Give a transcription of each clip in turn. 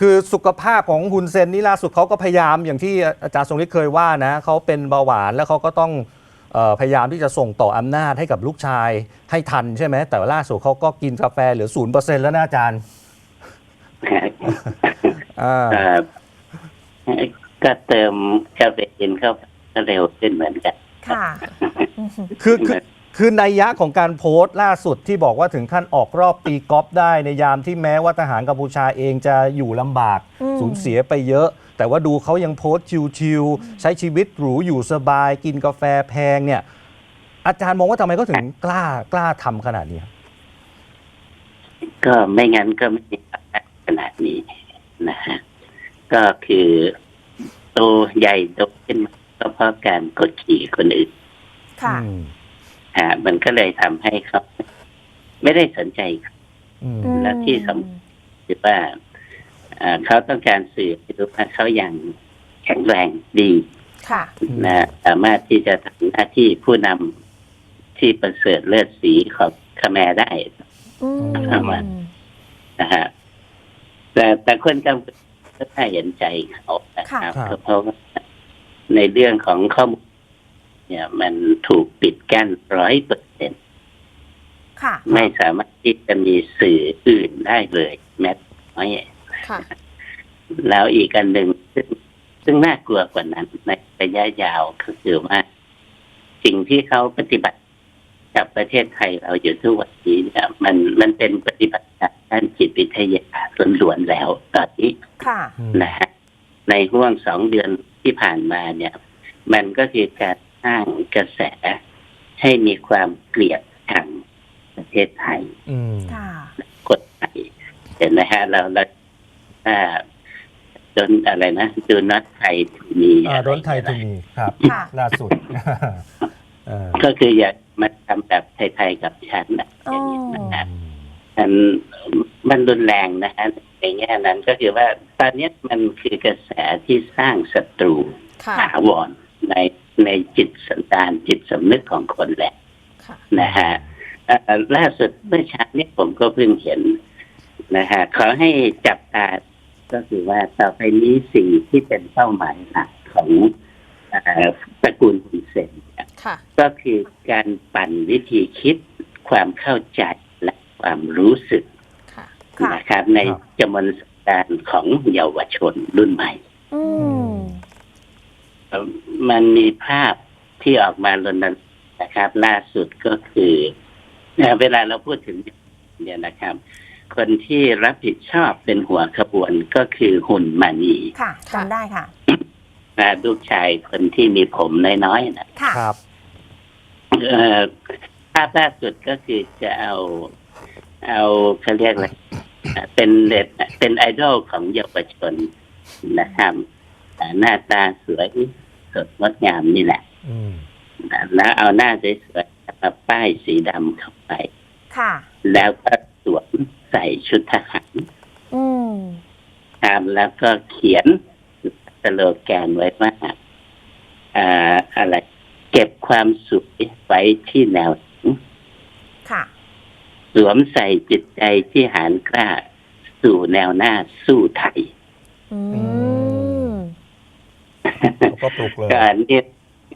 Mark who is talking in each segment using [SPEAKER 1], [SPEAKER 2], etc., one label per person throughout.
[SPEAKER 1] คือสุขภาพของฮุนเซนนี่ล่าสุดเขาก็พยายามอย่างที่อาจารย์ทรงฤทธิ์เคยว่านะเขาเป็นเบาหวานแล้วเขาก็ต้องเออพยายามที่จะส่งต่ออำนาจให้กับลูกชายให้ทันใช่ไหมแต่ว่าล่าสุดเขาก็กินกาแฟเหลือศูนย์เปอร์เซ็นต์แล้วนะอาจารย์อ่า
[SPEAKER 2] เอ่อก็เติมคาเฟอีนเข้าไปก็เร็วขึ้นเหมือนกัน
[SPEAKER 3] ค่ะอืม
[SPEAKER 1] คือคือ คือนัยยะของการโพสต์ล่าสุดที่บอกว่าถึงขั้นออกรอบตีกอล์ฟได้ในยามที่แม้ว่าทหารกัมพูชาเองจะอยู่ลำบาก
[SPEAKER 3] อืม
[SPEAKER 1] สูญเสียไปเยอะ แต่ว่าดูเขายังโพสต์ชิวๆใช้ชีวิตหรูอยู่สบาย กินกาแฟแพงเนี่ย อาจารย์มองว่าทำไมเขาถึงกล้ากล้าทำขนาดนี้ครับ
[SPEAKER 2] ก็ไม่งั้นก็ไม่มีอำนาจขนาดนี้นะฮะก็คือโตใหญ่โตขึ้นมาก็เพราะการกดขี่คนอื่น
[SPEAKER 3] ค่ะ
[SPEAKER 1] อืม
[SPEAKER 2] ฮะมันก็เลยทำให้เขาไม่ได้สนใจ
[SPEAKER 1] อืม
[SPEAKER 3] อืม
[SPEAKER 2] และที่สำคือว่าเอ่อเขาต้องการสื่อให้รู้ว่าเขายังแข็งแรงดี
[SPEAKER 3] ค่ะ
[SPEAKER 2] นะสามารถที่จะทำหน้าที่ผู้นำที่ประเสริฐเลือดสีของคาแมร์ได้
[SPEAKER 3] อืม
[SPEAKER 2] เอามานะฮะแต่แต่คนกัมพูชาก็น่าเห็นใจเขานะครับ
[SPEAKER 1] ค่ะ
[SPEAKER 2] เพราะว่าในเรื่องของข้อมูล เนี่ย มันถูกปิดกั้นร้อยเปอร์เซ็น
[SPEAKER 3] ค่ะ
[SPEAKER 2] ไม่สามารถที่จะมีสื่ออื่นได้เลยแม้แต่น้อย
[SPEAKER 3] ค่ะ
[SPEAKER 2] แล้วอีกอันหนึ่งซึ่งซึ่งน่ากลัวกว่านั้นในระยะยาวก็คือว่าสิ่งที่เขาปฏิบัติกับประเทศไทยเราอยู่ทุกวันนี้เนี่ย มันมันเป็นปฏิบัติการด้านจิตวิทยาล้วนๆแล้วตอนนี้
[SPEAKER 3] ค่ะ
[SPEAKER 2] นะฮะในห่วงสองเดือนที่ผ่านมาเนี่ย มันก็คือการส ร้างกระแสให้มีความเกลียดชังประเทศไทย
[SPEAKER 1] อืม
[SPEAKER 3] ค่ะ
[SPEAKER 2] กฎหมายเห็นไหมฮะ เราเราถ้าจนอะไรนะดูนัดไทยมี
[SPEAKER 1] อ่าร้อนไทยทูมีครับ
[SPEAKER 3] ค่ะ
[SPEAKER 1] ล่าสุดเออ
[SPEAKER 2] ก็คืออยากมาทำแบบไทยๆกับฉันนะอย่างนี้นะฮะมันมันรุนแรงนะฮะในแง่นั้นก็คือว่าตอนนี้มันคือกระแสที่สร้างศัตรู
[SPEAKER 3] ค่ะ
[SPEAKER 2] ถาวรใน ในจิตสันดานจิตสำนึกของคนแหละ
[SPEAKER 3] ค่ะ
[SPEAKER 2] นะฮะเอ่อล่าสุดเมื่อเช้านี้ผมก็เพิ่งเห็นนะฮะขอให้จับตาก็คือว่าต่อไปนี้สิ่งที่เป็นเป้าหมายหลักของเอ่อตระกูลฮุนเซนเนี่ย
[SPEAKER 3] ค่ะ
[SPEAKER 2] ก็คือการปั่นวิธีคิดความเข้าใจและความรู้สึก
[SPEAKER 3] ค่ะค่ะ
[SPEAKER 2] นะครับในจำนวนสันดานของเยาวชนรุ่นใหม่
[SPEAKER 3] อื ม
[SPEAKER 2] เอ่อมันมีภาพที่ออกมารณรงค์นะครับล่าสุดก็คือเอ่อเวลาเราพูดถึงเนี่ยนะครับ คนที่รับผิดชอบเป็นหัวขบวนก็คือหุ่นมานี
[SPEAKER 3] ค่ะจำได้ค่ะ
[SPEAKER 2] นะลูกชายคนที่มีผมน้อยๆนะ
[SPEAKER 3] ค่ะ
[SPEAKER 1] ครับ
[SPEAKER 2] เอ่อภาพล่าสุดก็คือจะเอา เอาเขาเรียกอะไรอะเป็นเด็ดเป็นไอดอลของเยาวชนนะครับอะหน้าตาสวย สดงดงามนี่แหละ
[SPEAKER 1] อืม
[SPEAKER 2] แล้วเอาหน้าสวยๆมาป้ายสีดำเข้าไป
[SPEAKER 3] ค่ะ
[SPEAKER 2] แล้วก็สวมใส่ชุดทหาร
[SPEAKER 3] อืม
[SPEAKER 2] ครับแล้วก็เขียนสโลแกนไว้ว่าอ่าอะไร เก็บความสุขไว้ที่แนวหลัง
[SPEAKER 3] ค่ะ
[SPEAKER 2] สวมใส่จิตใจที่หานกล้า สู่แนวหน้าสู้ไทย
[SPEAKER 3] อืม
[SPEAKER 1] เขา ก็ปลุกเลย
[SPEAKER 2] ก่อนที่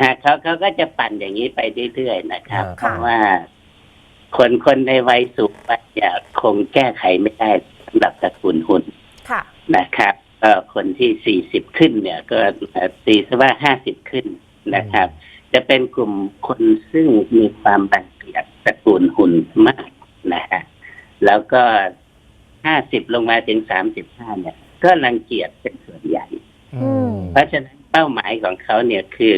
[SPEAKER 2] อ่าเขาเขาก็จะปั่นอย่างนี้ไปเรื่อยๆนะครับ
[SPEAKER 1] อ่า
[SPEAKER 2] เพราะว่า คนคนในวัยสูงวัยเนี่ยคงแก้ไขไม่ได้สำหรับตระกูลหุ่น
[SPEAKER 3] ค่ะ
[SPEAKER 2] นะครับก็คนที่สี่สิบขึ้นเนี่ย ก็ตีซะว่าห้าสิบขึ้นนะครับ จะเป็นกลุ่มคนซึ่งมีความบังเกียจตระกูลหุ่นมากนะฮะแล้วก็ห้าสิบลงมาถึงสามสิบห้าเนี่ย ก็รังเกียจเป็นส่วนใหญ่
[SPEAKER 1] อืม
[SPEAKER 2] เพราะฉะนั้น เป้าหมายของเขาเนี่ยคือ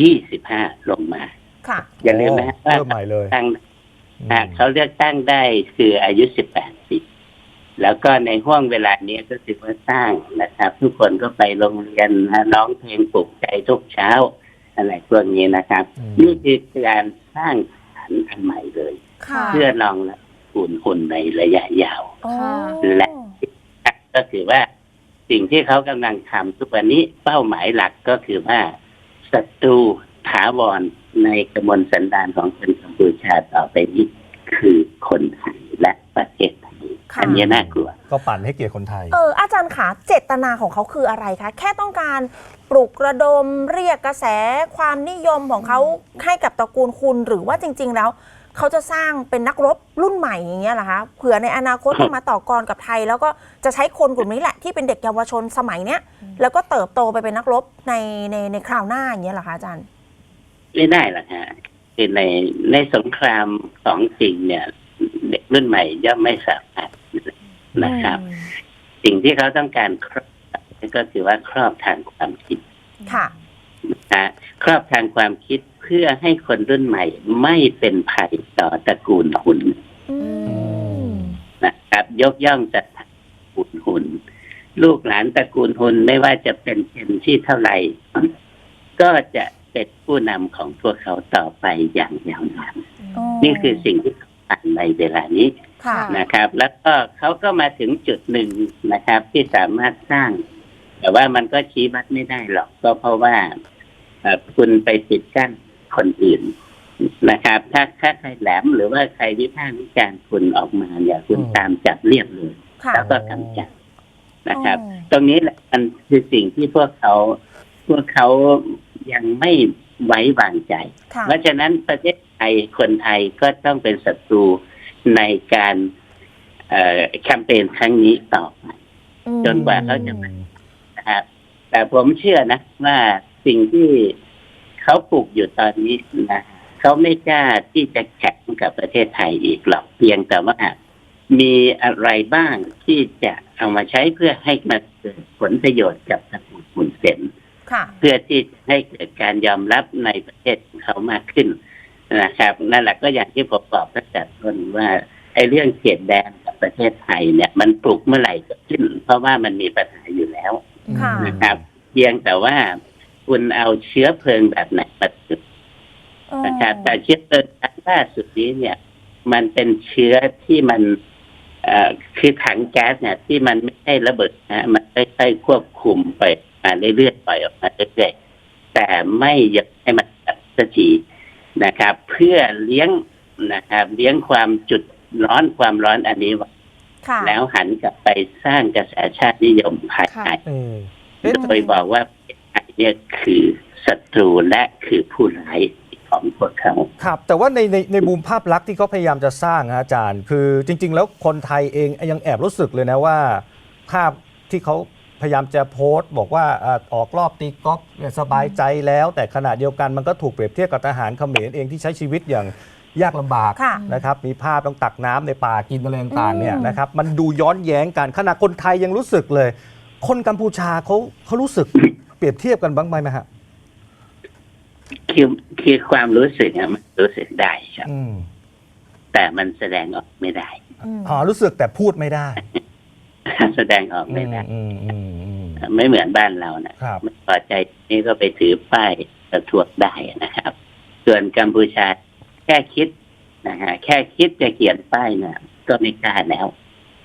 [SPEAKER 2] ยี่สิบห้าลงมา
[SPEAKER 3] ค่ะ
[SPEAKER 2] อย่าลืมนะฮะว่า
[SPEAKER 1] เริ่มใหม่เลย
[SPEAKER 2] ตั้ง
[SPEAKER 1] อืม
[SPEAKER 2] อ่าเขาเลือกตั้งได้คืออายุสิบแปดปีแล้วก็ในห่วงเวลานี้ก็คือว่าสร้างนะครับ ทุกคนก็ไปโรงเรียนนะร้องเพลงปลุกใจทุกเช้า อะไรพวกนี้นะครับ
[SPEAKER 1] อืม
[SPEAKER 2] นี่คือการสร้างฐานอันใหม่เลย
[SPEAKER 3] ค่ะ
[SPEAKER 2] เพื่อรองรับหุ่นหุ่นในระยะยาว
[SPEAKER 3] โอ้
[SPEAKER 2] และ ก็คือว่า สิ่งที่เขากำลังทำทุกวันนี้เป้าหมายหลักก็คือว่าศัตรูถาวรในกระมวลสันดานของคนกัมพูชาต่อไปนี้คือคนไทยและประเทศไทย
[SPEAKER 3] ค่ะ
[SPEAKER 2] อันนี้น่ากลัว
[SPEAKER 1] ก็ปั่นให้เกียรติคนไทย
[SPEAKER 3] เอออาจารย์คะเจตนาของเขาคืออะไรคะ แค่ต้องการปลุกระดมเรียกกระแสความนิยมของเขาให้กับตระกูลคุณหรือว่าจริง ๆ แล้ว เขาจะสร้างเป็นนักรบรุ่นใหม่อย่างเงี้ยเหรอคะเผื่อในอนาคตจะมาต่อกรกับไทย แล้วก็จะใช้คนกลุ่มนี้แหละที่เป็นเด็กเยาวชนสมัยเนี้ยแล้วก็เติบโตไปเป็นนักรบในในในคราวหน้าอย่างเงี้ยเหรอคะอาจารย์
[SPEAKER 2] ไม่ได้หรอกฮะคือในในสงครามของจริงเนี่ย เด็กรุ่นใหม่ย่อมไม่สามารถนะครับ สิ่งที่เขาต้องการครอบก็คือว่าครอบทางความคิด
[SPEAKER 3] ค่ะ
[SPEAKER 2] นะครอบทางความคิด เพื่อให้คนรุ่นใหม่ ไม่เป็นภัยต่อตระกูลหุ่น
[SPEAKER 3] อืม
[SPEAKER 2] นะครับ ยกย่องสถาตระกูลหุ่นลูกหลานตระกูลหุ่นไม่ว่าจะเป็นเจนที่เท่าไหร่ ก็จะเป็นผู้นำของพวกเขาต่อไปอย่างยาวนาน
[SPEAKER 3] อ๋อ
[SPEAKER 2] นี่คือสิ่งที่สำคัญในเวลานี้
[SPEAKER 3] ค่ะ
[SPEAKER 2] นะครับ แล้วก็เขาก็มาถึงจุดหนึ่งนะครับ ที่สามารถสร้าง แต่ว่ามันก็ชี้วัดไม่ได้หรอกก็เพราะว่าเอ่อคุณไปปิดกั้น คนอื่นนะครับ ถ้าถ้าใครแหลมหรือว่าใครวิพากษ์วิจารณ์คุณออกมาเนี่ยคุณ
[SPEAKER 1] อืม
[SPEAKER 2] ตามจับเรียบเลย
[SPEAKER 3] ค่ะ
[SPEAKER 2] แล้วก็กำจัดนะครับ
[SPEAKER 3] อ๋อ
[SPEAKER 2] ตรงนี้แหละมันคือสิ่งที่พวกเขาพวกเขายังไม่ไว้วางใจ
[SPEAKER 3] ค่ะ
[SPEAKER 2] เพราะฉะนั้นประเทศไทยคนไทยก็ต้องเป็นศัตรูในการเอ่อแคมเปญครั้งนี้ต่อไป
[SPEAKER 3] อืม
[SPEAKER 2] จนกว่าเขาจะมานะครับแต่ผมเชื่อนะว่าสิ่งที่ เขาปลูกอยู่ตอนนี้นะเขาไม่กล้าที่จะแข่งกับประเทศไทยอีกหรอกเพียงแต่ว่ามีอะไรบ้างที่จะเอามาใช้เพื่อให้มันเกิดผลประโยชน์กับตระกูลคุณเซน
[SPEAKER 3] ค่ะ
[SPEAKER 2] เพื่อที่จะให้เกิดการยอมรับในประเทศของเขามากขึ้นนะครับนั่นแหละก็อย่างที่ผมบอกตั้งแต่ต้นว่าไอ้เรื่องเขตแดนกับประเทศไทยเนี่ย มันปลุกเมื่อไหร่ก็ขึ้น เพราะว่ามันมีปัญหาอยู่แล้ว
[SPEAKER 3] ค่ะ
[SPEAKER 2] นะครับ เพียงแต่ว่า คุณเอาเชื้อเพลิงแบบไหนมาจุดนะครับแต่เชื้อเพลิงครั้งล่าสุดนี้เนี่ย มันเป็นเชื้อที่มันเอ่อคือถังแก๊สเนี่ยที่มันไม่ใช่ระเบิดนะมันค่อยๆควบคุมไปมาเรื่อยๆปล่อยออกมาเรื่อยๆแต่ไม่อยากให้มันตัดสักทีนะครับ เพื่อเลี้ยงนะครับ เลี้ยงความจุดร้อนความร้อนอันนี้ไว้
[SPEAKER 3] ค่ะ
[SPEAKER 2] แล้วหันกลับไปสร้างกระแสชาตินิยมภายใน
[SPEAKER 1] เออเอ๊ะ
[SPEAKER 2] โดยบอกว่าประ เทศไทยเนี่ยคือศัตรูและคือผู้ร้ายของพวกเขา
[SPEAKER 1] ครับ แต่ว่าในในในมุมภาพลักษณ์ที่เขาพยายามจะสร้างนะอาจารย์ คือจริง ๆ แล้วคนไทยเองยังแอบรู้สึกเลยนะว่า ภาพที่เขาพยายามจะโพสต์ บอกว่าอ่าออกรอบตีกอล์ฟเนี่ยสบายใจแล้ว แต่ขณะเดียวกันมันก็ถูกเปรียบเทียบกับทหารเขมรเองที่ใช้ชีวิตอย่างยากลำบาก
[SPEAKER 3] ค่ะ
[SPEAKER 1] นะครับมีภาพต้องตักน้ำในป่ากินอะไรต่างๆเนี่ย
[SPEAKER 3] อืม
[SPEAKER 1] นะครับมันดูย้อนแย้งกันขณะคนไทยยังรู้สึกเลย คนกัมพูชาเขาเขารู้สึก เปรียบเทียบกันบ้างไหมไหมฮะ
[SPEAKER 2] คือคือความรู้สึกอะมันรู้สึกได้ครับ
[SPEAKER 1] อืม
[SPEAKER 2] แต่มันแสดงออกไม่ได้
[SPEAKER 3] อืม
[SPEAKER 1] อ๋อรู้สึกแต่พูดไม่ได้
[SPEAKER 2] แสดงออก
[SPEAKER 1] อื
[SPEAKER 2] ไม่
[SPEAKER 1] ม
[SPEAKER 2] ได้
[SPEAKER 1] อืมอืมอืม
[SPEAKER 2] ไม่เหมือนบ้านเรานะครับ ไม่พอใจนี่ก็ไปถือป้ายประท้วงได้นะครับ ส่วนกัมพูชาแค่คิดนะฮะแค่คิดจะเขียนป้ายเนี่ยก็ไม่กล้าแล้ว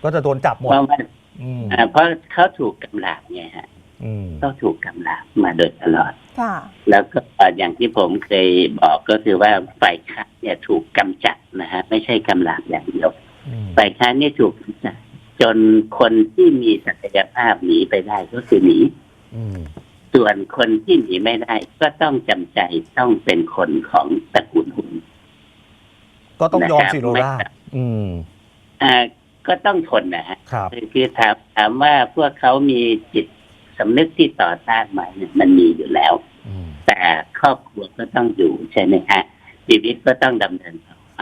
[SPEAKER 1] ก็จะโดนจับหมด
[SPEAKER 2] เพราะว่า
[SPEAKER 1] อืม
[SPEAKER 2] อ่าเพราะเขาถูกกำราบไงฮะ
[SPEAKER 1] อืม
[SPEAKER 2] เขาถูกกำราบมาโดยตลอด
[SPEAKER 3] ค่ะ
[SPEAKER 2] แล้วก็อย่างที่ผมเคยบอกก็คือว่าฝ่ายค้านเนี่ยถูกกำจัดนะฮะไม่ใช่กำราบอย่างเดียว
[SPEAKER 1] อืม
[SPEAKER 2] ฝ่ายค้านนี่ถูกกำจัดจนคนที่มีศักยภาพหนีไปได้ก็คือหนี
[SPEAKER 1] อืม
[SPEAKER 2] ส่วนคนที่หนีไม่ได้ ก็ต้องจำใจต้องเป็นคนของตระกูลหุ่น
[SPEAKER 1] ก็ต้องยอม
[SPEAKER 2] นะครับ
[SPEAKER 1] สิโรราช
[SPEAKER 2] ไม่
[SPEAKER 1] อืม
[SPEAKER 2] อ่าก็ต้องทนนะฮะ
[SPEAKER 1] ครับ
[SPEAKER 2] คือคือถามถามว่าพวกเขามีจิต สำนึกที่ต่อต้านไหมเนี่ยมันมีอยู่แล้ว
[SPEAKER 1] อืม
[SPEAKER 2] แต่ครอบครัวก็ต้องอยู่ใช่ไหมฮะชีวิตก็ต้องดำเนินต่อไป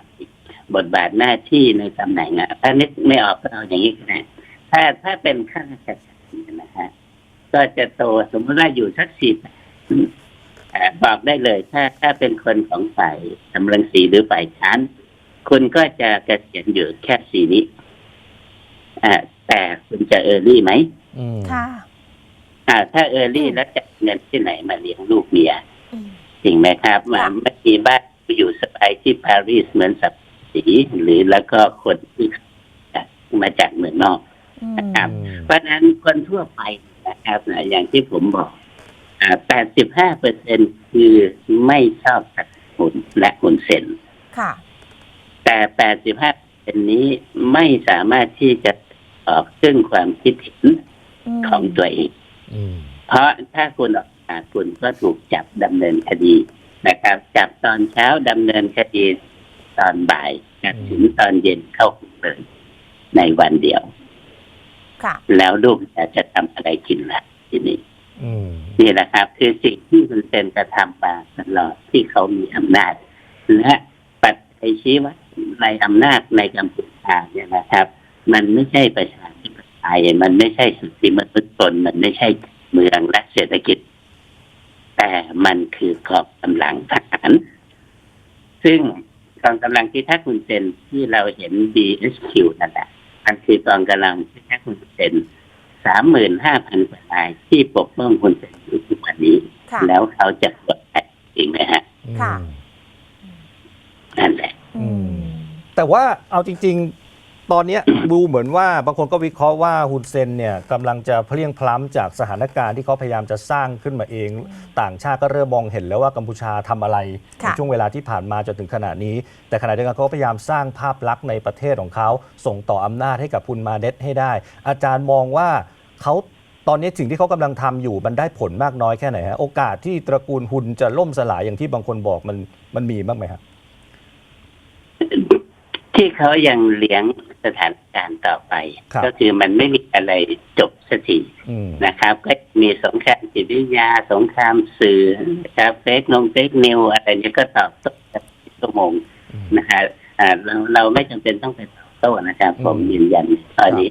[SPEAKER 2] บทบาทหน้าที่ในตำแหน่งอะถ้านึกไม่ออกก็เอาอย่างนี้ก็ได้ถ้าถ้าเป็นข้าราชการเนี่ยนะฮะก็จะโตสมมติว่าอยู่สักสี่บอกได้เลย ถ้าถ้าเป็นคนของฝ่ายกำลังสีหรือฝ่ายค้านคุณก็จะเกษียณอยู่แค่สีนี้อ่าแต่คุณจะเออร์ลี่ไหม
[SPEAKER 1] อืม
[SPEAKER 3] ค่ะ
[SPEAKER 2] อ่า ถ้าเออร์ลี่
[SPEAKER 3] อืม
[SPEAKER 2] แล้วจะเอาเงินที่ไหนมาเลี้ยงลูกเมีย
[SPEAKER 3] อืม
[SPEAKER 2] จริงไหมครับมา
[SPEAKER 3] ค่ะ
[SPEAKER 2] ไม่มีบ้านอยู่สบายที่ปารีสเหมือนสับสีหรือแล้วก็คนที่มาจากเมืองนอก
[SPEAKER 3] อืม
[SPEAKER 2] ครับ เพราะฉะนั้นคนทั่วไปนะครับนะอย่างที่ผมบอกอ่า85เปอร์เซ็นคือไม่ชอบตัดหุ่นและหุ่นเซน
[SPEAKER 3] ค่ะ
[SPEAKER 2] แต่85นนี้ไม่สามารถที่จะออกซึ่งความคิดเห็น
[SPEAKER 3] ม
[SPEAKER 2] ของตัวเอง
[SPEAKER 1] อืม
[SPEAKER 2] เพราะถ้าคุณออกมาคุณก็ถูกจับดำเนินคดีนะครับ จับตอนเช้าดำเนินคดีตอนบ่ายถึงตอนเย็นเข้าคุกเลยในวันเดียว
[SPEAKER 3] ค่ะ
[SPEAKER 2] แล้วลูกจะทำอะไรกินล่ะทีนี้
[SPEAKER 1] อืม
[SPEAKER 2] นี่แหละครับ คือสิ่งที่คุณเซนกระทำมาตลอดที่เขามีอำนาจและปัจจัยชี้ว่าในอำนาจในกัมพูชาเนี่ยนะครับ มันไม่ใช่ประชาธิปไต ยมันไม่ใช่สิทธิมนุษยชนมันไม่ใช่เมืองและเศรษฐกิจ แต่มันคือกองกำลังทหาร ซึ่งกองกำลังที่ท่าคุณเซนที่เราเห็น BSQ นั่นแหละมันคือกองกำลังที่ท่าคุณเซนสามหมื่นห้าพันกว่านายที่ปกป้องคุณเซนอยู่ทุกวันนี้
[SPEAKER 3] ค่ะ
[SPEAKER 2] แล้วเขาจะปลดภัยจริงไหมฮะ
[SPEAKER 3] ค่ะ
[SPEAKER 2] นั่นแหละ
[SPEAKER 3] อืม
[SPEAKER 1] แต่ว่าเอาจริง ๆ ตอนเนี้ยดูเหมือนว่าบางคนก็วิเคราะห์ว่าฮุนเซนเนี่ยกำลังจะเพลียงพล้ำจากสถานการณ์ที่เขาพยายามจะสร้างขึ้นมาเอง ต่างชาติก็เริ่มมองเห็นแล้วว่ากัมพูชาทำอะไรใน
[SPEAKER 3] ค่ะ
[SPEAKER 1] ช่วงเวลาที่ผ่านมาจนถึงขณะนี้ แต่ขณะเดียวกันเขาก็พยายามสร้างภาพลักษณ์ในประเทศของเขาส่งต่ออำนาจให้กับคุณมาเดตให้ได้ อาจารย์มองว่าเขาตอนนี้สิ่งที่เขากำลังทำอยู่มันได้ผลมากน้อยแค่ไหนฮะโอกาสที่ตระกูลฮุนจะล่มสลายอย่างที่บางคนบอกมันมันมีบ้างไหมครับ
[SPEAKER 2] ที่เขายังเลี้ยงสถานการณ์ต่อไป
[SPEAKER 1] ครับ
[SPEAKER 2] ก็คือมันไม่มีอะไรจบสักที
[SPEAKER 1] อืม
[SPEAKER 2] นะครับ ก็มีสงครามจิตวิทยาสงครามสื่อนะครับเฟกนงเฟกนิวอะไรเนี้ก็ตอบโต้กันเป็นชั่วโมง
[SPEAKER 1] อืม
[SPEAKER 2] นะฮะอ่าเราเราไม่จำเป็นต้องไปตอบโต้นะครับ ผม
[SPEAKER 1] อืม
[SPEAKER 2] ยืนยันตอนนี้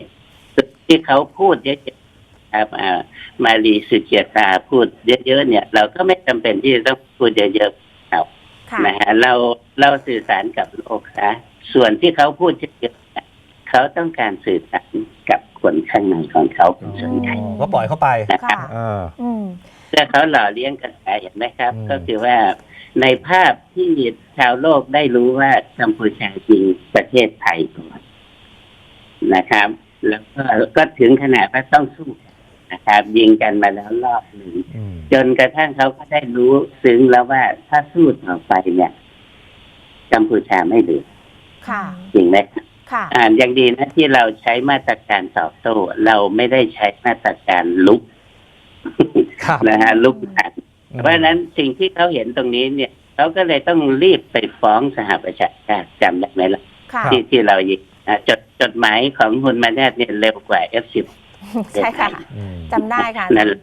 [SPEAKER 2] ที่เขาพูดเยอะๆครับอ่ามารีสุเจียตาพูดเยอะๆเนี่ย เราก็ไม่จำเป็นที่จะต้องพูดเยอะๆครับ
[SPEAKER 3] ค่ะ
[SPEAKER 2] นะฮะเราเราสื่อสารกับโลกนะ ส่วนที่เขาพูดเยอะๆเนี่ยเขาต้องการสื่อสารกับคนข้างในของเขาเป็นส่วนใหญ่
[SPEAKER 1] ก็ปล่อยเข้าไป
[SPEAKER 2] นะครับ
[SPEAKER 3] ค่ะ
[SPEAKER 1] เออ
[SPEAKER 3] อืม
[SPEAKER 2] เพื่อเขาหล่อเลี้ยงกระแสเห็นไหมครับ
[SPEAKER 1] อืม
[SPEAKER 2] ก็คือว่าในภาพที่ชาวโลกได้รู้ว่ากัมพูชาจริงประเทศไทยก่อนนะครับ แล้วก็ก็ถึงขนาดว่าต้องสู้กันนะครับ ยิงกันมาแล้วรอบหนึ่ง
[SPEAKER 1] อืม
[SPEAKER 2] จนกระทั่งเขาก็ได้รู้ซึ้งแล้วว่าถ้าสู้ต่อไปเนี่ยกัมพูชาไม่เหลือ
[SPEAKER 3] ค่ะ
[SPEAKER 2] จริงไหมครับ
[SPEAKER 3] ค่ะ
[SPEAKER 2] อ่าอย่างดีนะที่เราใช้มาตรการตอบโต้เราไม่ได้ใช้มาตรการลุก
[SPEAKER 1] ครับ
[SPEAKER 2] นะฮะลุกหนักเพราะฉะนั้นสิ่งที่เขาเห็นตรงนี้เนี่ยเขาก็เลยต้องรีบไปฟ้องสหประชาชาติจำได้ไหมล่ะ
[SPEAKER 3] ค่ะ
[SPEAKER 2] ที่ที่เรายิงอ่าจดจดหมายของคุณมาแนทเนี่ยเร็วกว่า F10
[SPEAKER 3] ใช่ค่ะ
[SPEAKER 1] อืม
[SPEAKER 3] จำได้ค่ะ
[SPEAKER 2] นั่นแหละ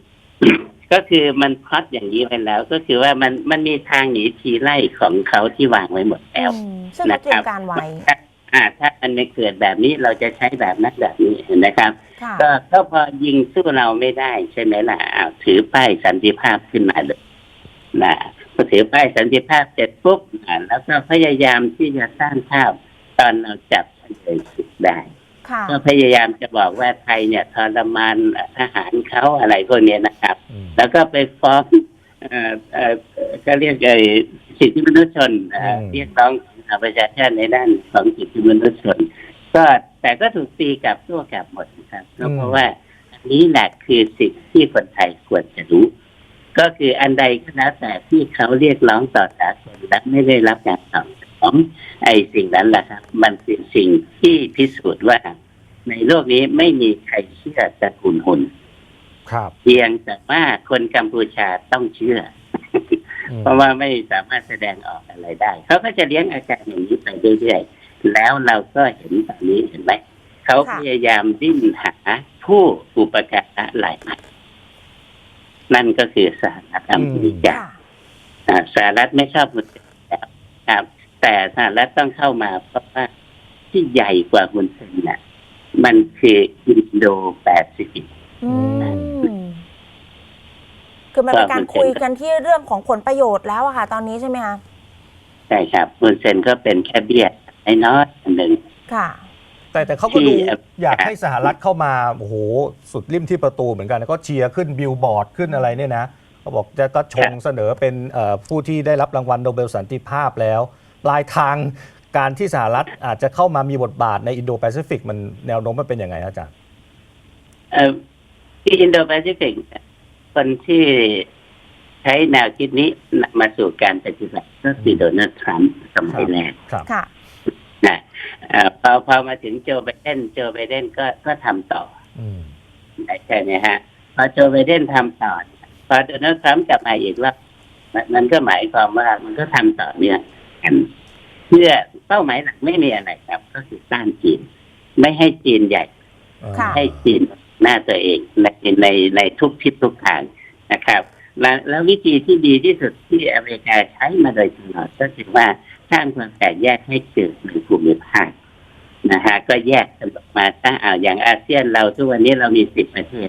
[SPEAKER 2] ก็คือมันพล็อดอย่างนี้ไว้แล้ว ก็คือว่ามันมันมีทางหนีทีไล่ของเขาที่วางไว้หมดแล้ว
[SPEAKER 3] อืมซึ่งเขาเตรียมการไว้
[SPEAKER 2] ถ้าอ่าถ้ามันไม่เกิดแบบนี้เราจะใช้แบบนั้นแบบนี้เห็นไหมครับ
[SPEAKER 3] ค่ะ
[SPEAKER 2] ก็ก็พอยิงสู้เราไม่ได้ใช่ไหมล่ะอ้าวถือป้ายสันติภาพขึ้นมาเลยนะพอถือป้ายสันติภาพเสร็จปุ๊บอ่าแล้วก็พยายามที่จะสร้างภาพตอนเราจับเฉลยศึกได้
[SPEAKER 3] ค่ะ
[SPEAKER 2] ก็พยายามจะบอกว่าไทยเนี่ยทรมานทหารเขาอะไรพวกเนี้ยนะครับ
[SPEAKER 1] อืม
[SPEAKER 2] แล้วก็ไปฟ้องเอ่อเอ่อเอ่อก็เรียกไอ้สิทธิมนุษยชนเอ่อ
[SPEAKER 1] อืม
[SPEAKER 2] เรียกร้องของสหประชาชาติในด้านของสิทธิมนุษยชน ก็แต่ก็ถูกตีกลับตัวกลับหมดนะครับก็เพราะว่าอันนี้แหละคือสิ่งที่คนไทยควรจะรู้ ก็คืออันใดก็แล้วแต่ที่เขาเรียกร้องต่อสากลและไม่ได้รับการตอบ สนองไอ้สิ่งนั้นแหละครับ มันเป็นสิ่งที่พิสูจน์ว่า ในโลกนี้ไม่มีใครเชื่อตระกูลหุน
[SPEAKER 1] ครับ
[SPEAKER 2] เพียงแต่ว่าคนกัมพูชาต้องเชื่อ
[SPEAKER 1] อืม
[SPEAKER 2] เพราะว่าไม่สามารถแสดงออกอะไรได้ เขาก็จะเลี้ยงอาการอย่างนี้ไปเรื่อยๆ แล้วเราก็เห็นตอนนี้เห็นไหมเขา
[SPEAKER 3] ค่ะ
[SPEAKER 2] พยายามดิ้นหาผู้อุปการะหลายใหม่นั่นก็คือสหรัฐอเมริกา
[SPEAKER 3] ค่ะ
[SPEAKER 2] อ่าสหรัฐไม่ชอบคุณเซน แล้วครับแต่สหรัฐต้องเข้ามาเพราะว่าที่ใหญ่กว่าคุณเซนน่ะ มันคืออินโดแปซิฟิก
[SPEAKER 3] อืมคือมันเป็นการคุยกันที่เรื่องของผลประโยชน์แล้วอะค่ะ ตอนนี้ใช่ไหมคะ
[SPEAKER 2] ใช่ครับคุณเซนก็เป็นแค่เบี้ยน้อยๆอันหนึ่ง
[SPEAKER 3] ค่ะ
[SPEAKER 1] แต่แต่เขาก็ดู
[SPEAKER 2] ที่
[SPEAKER 1] อยากให้สหรัฐเข้ามาโอ้โหสุดริมที่ประตูเหมือนกันแล้วก็เชียร์ขึ้นบิลบอร์ดขึ้นอะไรเนี่ยนะเขาบอกจะก็ชงเสนอเป็นเอ่อผู้ที่ได้รับรางวัลโนเบลสันติภาพแล้ว ปลายทางการที่สหรัฐอาจจะเข้ามามีบทบาทในอินโดแปซิฟิกมันแนวโน้มมันเป็นยังไงอาจารย์
[SPEAKER 2] เอ่อที่อินโดแปซิฟิกคนที่ใช้แนวคิดนี้นำมาสู่การปฏิบัติก็คือโดนัลด์ทรัมป์สมัยแรก
[SPEAKER 1] ครับ
[SPEAKER 2] นะเอ่อพอพอมาถึงโจไบเดนโจไบเดนก็ก็ทำต่อ
[SPEAKER 1] อืม
[SPEAKER 2] ใช่ไหมฮะ พอโจไบเดนทำต่อเนี่ยพอโดนัลด์ทรัมป์กลับมาอีกว่ามันมันก็หมายความว่ามันก็ทำต่อเนื่อง กัน เพื่อเป้าหมายหลักไม่มีอะไรครับ ก็คือต้านจีน ไม่ให้จีนใหญ่
[SPEAKER 3] ค่ะ
[SPEAKER 2] ให้จีนหน้าตัวเองในในในทุกทิศทุกทางนะครับ แล้วแล้ววิธีที่ดีที่สุดที่อเมริกาใช้มาโดยตลอดก็คือว่าสร้างความแตกแยกให้เกิดในภูมิภาคนะฮะก็แยกกันออกมาถ้าเอาอย่างอาเซียนเราทุกวันนี้เรามีสิบประเทศ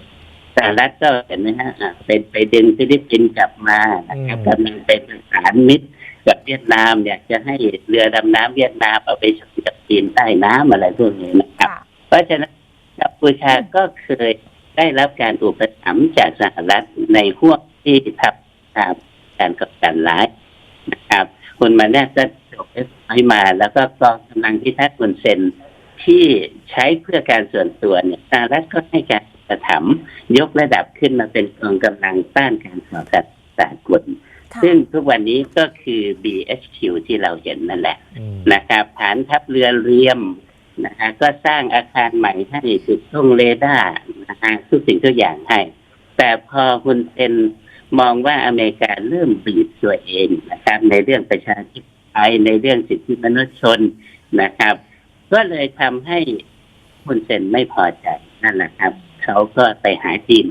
[SPEAKER 2] สหรัฐก็เห็นไหมฮะอะเป็นไปดึงฟิลิปปินส์กลับมานะครับกำลังเป็นประสานมิตร กับเวียดนามอยากจะให้เรือดำน้ำเวียดนามเอาไปชนกับจีนใต้น้ำอะไรพวกนี้นะครับ
[SPEAKER 3] ค่ะ
[SPEAKER 2] เพราะฉะนั้นกัมพูชาก็เคยได้รับการอุปถัมภ์จากสหรัฐในห่วงที่ทับทามการกับการร้ายนะครับคุณมาแน่ก็จบให้มา แล้วก็กองกำลังพิทักษ์คุนเซนที่ใช้เพื่อการส่วนตัวเนี่ยสหรัฐก็ให้การอุปถัมภ์ยกระดับขึ้นมาเป็นกองกำลังต้านการก่อการสากล
[SPEAKER 3] ค่ะ
[SPEAKER 2] ซึ่งทุกวันนี้ก็คือ BHQ ที่เราเห็นนั่นแหละ
[SPEAKER 1] อืม
[SPEAKER 2] นะครับ ฐานทัพเรือเรียมนะฮะก็สร้างอาคารใหม่ให้ติดตั้งเรดาร์นะฮะทุกสิ่งทุกอย่างให้ แต่พอคุณเซนมองว่าอเมริกาเริ่มบีบตัวเองนะครับ ในเรื่องประชาธิปไตยในเรื่องสิทธิมนุษยชนนะครับ ก็เลยทำให้คุณเซนไม่พอใจนั่นแหละครับ เขาก็ไปหาจีน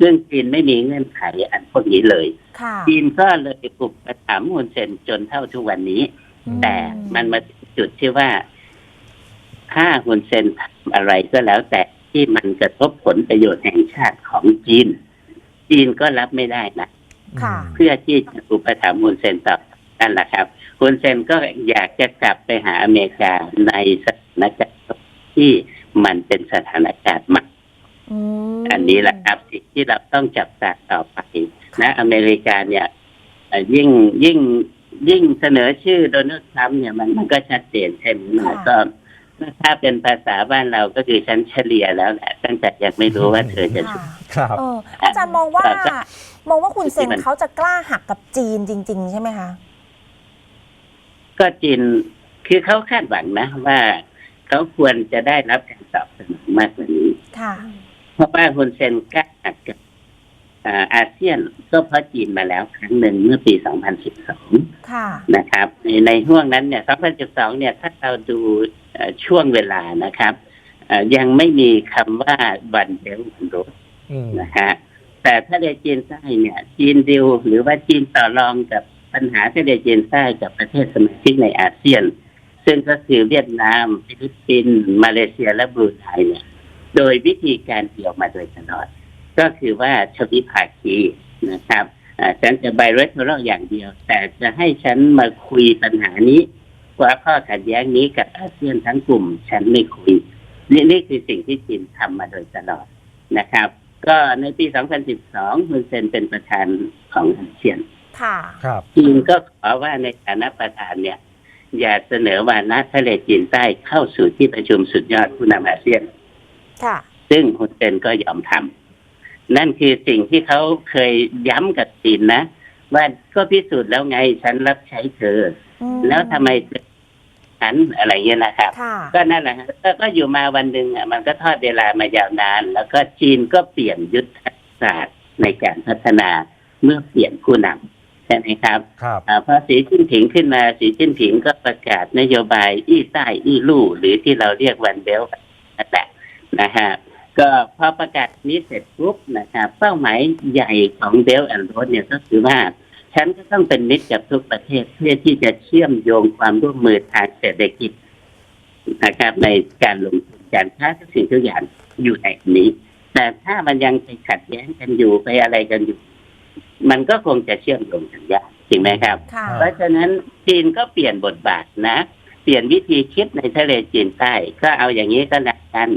[SPEAKER 2] ซึ่งจีนไม่มีเงื่อนไขอันพวกนี้เลย
[SPEAKER 3] ค่ะ
[SPEAKER 2] จีนก็เลยอุปถัมภ์คุณเซนจนเท่าทุกวันนี้
[SPEAKER 3] อืม
[SPEAKER 2] แต่มันมาถึงจุดที่ว่า ถ้าฮุนเซนทำอะไรก็แล้วแต่ที่มันกระทบผลประโยชน์แห่งชาติของจีน จีนก็รับไม่ได้นะ
[SPEAKER 3] ค่ะ
[SPEAKER 2] เพื่อที่จะอุปถัมภ์ฮุนเซนต่อนั่นแหละครับฮุนเซนก็อยากจะกลับไปหาอเมริกาในสถานการณ์ที่มันเป็นสถานการณ์ใหม่
[SPEAKER 3] อืม
[SPEAKER 2] อันนี้แหละครับสิ่งที่เราต้องจับตาต่อไปนะอเมริกาเนี่ยเอ่อยิ่งยิ่งยิ่งเสนอชื่อโดนัลด์ทรัมป์เนี่ยมันมันก็ชัดเจนใช่ไหม
[SPEAKER 3] ค่ะ
[SPEAKER 2] ก็ถ้าเป็นภาษาบ้านเราก็คือชั้นเฉลี่ยแล้วแหละตั้งแต่ยังไม่รู้ว่าเธอจะ
[SPEAKER 3] ค่ะ
[SPEAKER 1] ครับ
[SPEAKER 3] เอออาจารย์มองว่า
[SPEAKER 2] ครับ
[SPEAKER 3] มองว่าคุณเซน
[SPEAKER 2] ที่มัน
[SPEAKER 3] เขาจะกล้าหักกับจีนจริง ๆ ใช่ไหมคะ
[SPEAKER 2] ก็จีนคือเขาคาดหวังนะว่าเขาควรจะได้รับการตอบสนองมากกว่านี้
[SPEAKER 3] ค่ะ
[SPEAKER 2] เพราะว่าฮุนเซนกล้าหักกับอ่าอาเซียนก็เพราะจีนมาแล้วครั้งหนึ่งเมื่อปี 2012
[SPEAKER 3] ค่ะ
[SPEAKER 2] นะครับในในห่วงนั้นเนี่ย 2012 เนี่ย ถ้าเราดูเอ่อช่วงเวลานะครับเอ่อยังไม่มีคำว่าวันเดลวันโรด
[SPEAKER 1] อืม
[SPEAKER 2] นะฮะ แต่ทะเลจีนใต้เนี่ย จีนดิวหรือว่าจีนต่อรองกับปัญหาทะเลจีนใต้กับประเทศสมาชิกในอาเซียน ซึ่งก็คือเวียดนาม ฟิลิปปินส์ มาเลเซียและบรูไนเนี่ย โดยวิธีการเดียวมาโดยตลอด ก็คือว่าชวิภาคีนะครับอ่าฉันจะไบเรตเรอย่างเดียว แต่จะให้ฉันมาคุยปัญหานี้ว่าข้อขัดแย้งนี้กับอาเซียนทั้งกลุ่ม ฉันไม่คุยนี่นี่คือสิ่งที่จีนทำมาโดยตลอดนะครับ ก็ในปี 2012คุณเซนเป็นประธานของอาเซียน
[SPEAKER 3] ค่ะ
[SPEAKER 1] ครับ
[SPEAKER 2] จีนก็ขอว่าในฐานะประธานเนี่ย อย่าเสนอวานะทะเลจีนใต้เข้าสู่ที่ประชุมสุดยอดผู้นำอาเซียน
[SPEAKER 3] ค่ะ
[SPEAKER 2] ซึ่งฮุนเซนก็ยอมทำนั่นคือสิ่งที่เขาเคยย้ำกับจีนนะ ว่าก็พิสูจน์แล้วไงฉันรับใช้เธอ
[SPEAKER 3] อืม
[SPEAKER 2] แล้วทำไมเธอฉันอะไรเงี้ยนะครับ
[SPEAKER 3] ค่ะ
[SPEAKER 2] ก็นั่นแหละฮะก็ก็อยู่มาวันหนึ่งอะมันก็ทอดเวลามายาวนาน แล้วก็จีนก็เปลี่ยนยุทธศาสตร์ในการพัฒนาเมื่อเปลี่ยนผู้นำใช่ไหมครับ
[SPEAKER 1] ครับ
[SPEAKER 2] อ่าพอสีจิ้นผิงขึ้นมาสีจิ้นผิงก็ประกาศนโยบาย อี้ใต้อี้ลู่หรือที่เราเรียกวันเบลต์นั่นแหละ นะฮะก็พอประกาศนี้เสร็จปุ๊บนะครับเป้าหมายใหญ่ของเบลต์แอนด์โรดเนี่ยก็คือว่าฉันก็ต้องเป็นมิตรกับทุกประเทศเพื่อที่จะเชื่อมโยงความร่วมมือทางเศรษฐกิจนะครับ ในการลงทุนการค้าทุกสิ่งทุกอย่างอยู่ในนี้ แต่ถ้ามันยังไปขัดแย้งกันอยู่ไปอะไรกันอยู่ มันก็คงจะเชื่อมโยงกันยากจริงไหมครับ
[SPEAKER 3] ค่ะ
[SPEAKER 2] เพราะฉะนั้นจีนก็เปลี่ยนบทบาทนะ เปลี่ยนวิธีคิดในทะเลจีนใต้ก็เอาอย่างนี้ก็แล้วกัน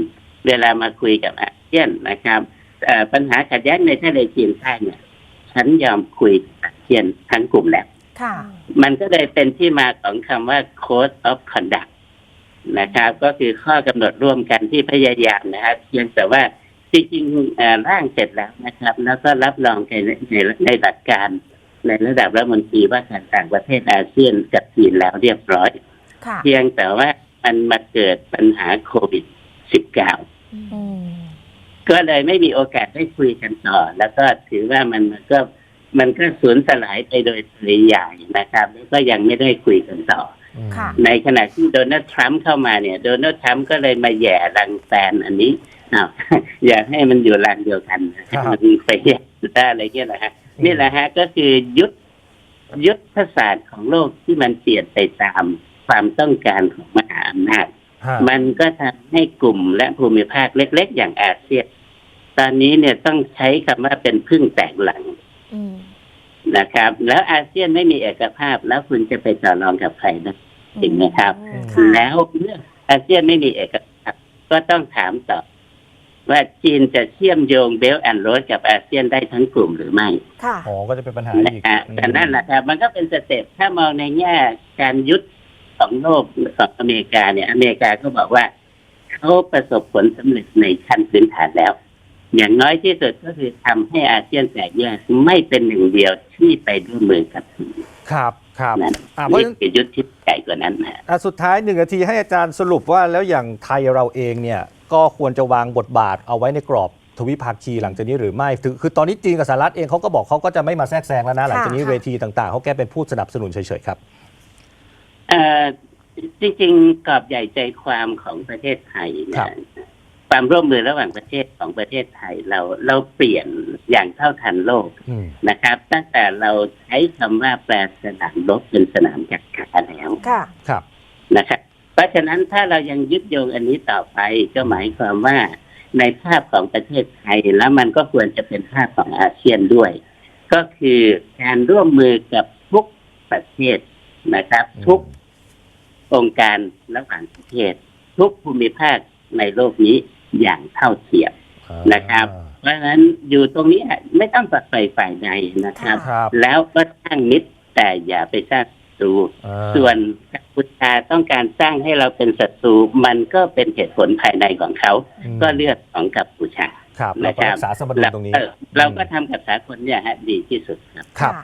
[SPEAKER 2] เวลามาคุยกับอาเซียนนะครับเอ่อปัญหาขัดแย้งในทะเลจีนใต้เนี่ย ฉันยอมคุยกับอาเซียนทั้งกลุ่มแล้ว
[SPEAKER 3] ค่ะ
[SPEAKER 2] มันก็เลยเป็นที่มาของคำว่า Code of Conduct นะครับ ก็คือข้อกำหนดร่วมกันที่พยายามนะครับเพียงแต่ว่าจริงๆเอ่อร่างเสร็จแล้วนะครับ แล้วก็รับรองในในในหลักการ ในระดับรัฐมนตรีว่าการต่างประเทศอาเซียนกับจีนแล้วเรียบร้อย
[SPEAKER 3] ค่ะ
[SPEAKER 2] เพียงแต่ว่ามันมาเกิดปัญหาโควิด -19
[SPEAKER 3] อืม
[SPEAKER 2] ก็เลยไม่มีโอกาสได้คุยกันต่อ แล้วก็ถือว่ามันมันก็มันก็สูญสลายไปโดยปริยายนะครับ แล้วก็ยังไม่ได้คุยกันต่อ
[SPEAKER 3] ค่ะ
[SPEAKER 2] ในขณะที่โดนัลด์ทรัมป์เข้ามาเนี่ย โดนัลด์ทรัมป์ก็เลยมาแหย่รังแฟนอันนี้อ้าวอยากให้มันอยู่รังเดียวกันนะครับมันไปแย่ได้อะไรเงี้ยนะฮะนี่แหละฮะ ก็คือยุทธยุทธศาสตร์ของโลกที่มันเปลี่ยนไปตามความต้องการของมหาอำนาจ
[SPEAKER 1] ฮะ
[SPEAKER 2] มันก็ทำให้กลุ่มและภูมิภาคเล็ก ๆ อย่างอาเซียนตอนนี้เนี่ยต้องใช้คำว่าเป็นพึ่งแตกหลัง
[SPEAKER 3] อืม
[SPEAKER 2] นะครับ แล้วอาเซียนไม่มีเอกภาพ แล้วคุณจะไปต่อรองกับใครนะจริงไหมครับ
[SPEAKER 3] อืมค่ะ
[SPEAKER 2] แล้วเมื่ออาเซียนไม่มีเอกภาพ ก็ต้องถามต่อ ว่าจีนจะเชื่อมโยงเบลแอนด์โรดกับอาเซียนได้ทั้งกลุ่มหรือไม่
[SPEAKER 3] ค่ะ
[SPEAKER 1] อ๋อก็จะเป็นปัญหา
[SPEAKER 2] นะ
[SPEAKER 1] อีก
[SPEAKER 2] ฮะแต่นั่นแหละครับมันก็เป็นสเต็ปถ้ามองในแง่การยุทธ ของโลกของอเมริกาเนี่ย อเมริกาก็บอกว่าเขาประสบผลสำเร็จในขั้นพื้นฐานแล้ว อย่างน้อยที่สุดก็คือทำให้อาเซียนแตกแยกไม่เป็นหนึ่งเดียวที่ไปร่วมมือกับจีน
[SPEAKER 1] ครับครับ
[SPEAKER 2] นั้น
[SPEAKER 1] อ่าเพราะ
[SPEAKER 2] นี่
[SPEAKER 1] ฉะนั้น
[SPEAKER 2] คือยุทธที่ใหญ่กว่านั้นนะ
[SPEAKER 1] อะสุดท้ายหนึ่งนาทีให้อาจารย์สรุปว่าแล้วอย่างไทยเราเองเนี่ย ก็ควรจะวางบทบาทเอาไว้ในกรอบทวิภาคีหลังจากนี้หรือไม่ คือคือตอนนี้จีนกับสหรัฐเองเขาก็บอกเขาก็จะไม่มาแทรกแซงแล้วนะ หลังจากนี้
[SPEAKER 3] ค่ะ
[SPEAKER 1] เวทีต่างๆเขาแค่เป็นผู้สนับสนุนเฉยๆครับ
[SPEAKER 2] เอ่อจริงๆกรอบใหญ่ใจความของประเทศไทย
[SPEAKER 1] ครั
[SPEAKER 2] เนี่ย
[SPEAKER 1] บ
[SPEAKER 2] ความร่วมมือระหว่างประเทศของประเทศไทยเราเราเปลี่ยนอย่างเท่าทันโลก
[SPEAKER 1] อืม
[SPEAKER 2] นะครับ ตั้งแต่เราใช้คำว่าแปลสนามรบเป็นสนามจักรานแล้ว
[SPEAKER 3] ค่ะ
[SPEAKER 1] ครับ
[SPEAKER 2] นะครับเพราะฉะนั้นถ้าเรายังยึดโยงอันนี้ต่อไปก็หมายความว่าในภาพของประเทศไทยแล้วมันก็ควรจะเป็นภาพของอาเซียนด้วย ก็คือการร่วมมือกับทุกประเทศนะครับทุก องค์การระหว่างประเทศ ทุกภูมิภาคในโลกนี้อย่างเท่าเทียมนะครับ เพราะฉะนั้นอยู่ตรงนี้ไม่ต้องตัดไฟฝ่ายใดนะครับ
[SPEAKER 3] ค่ะ
[SPEAKER 1] ครับ
[SPEAKER 2] แล้วก็สร้างมิตรแต่อย่าไปสร้างศัตรู
[SPEAKER 1] อ่า
[SPEAKER 2] ส่วนกัมพูชาต้องการสร้างให้เราเป็นศัตรูมันก็เป็นเหตุผลภายในของเขา
[SPEAKER 1] ม
[SPEAKER 2] ก็เลือกของกัมพูชา
[SPEAKER 1] ครับเราก็รักษาสมดุลตรงนี้
[SPEAKER 2] เออเราก็ทำกับสากลเนี่ยฮะดีที่สุดครับ
[SPEAKER 1] ครับ
[SPEAKER 3] ค่ะ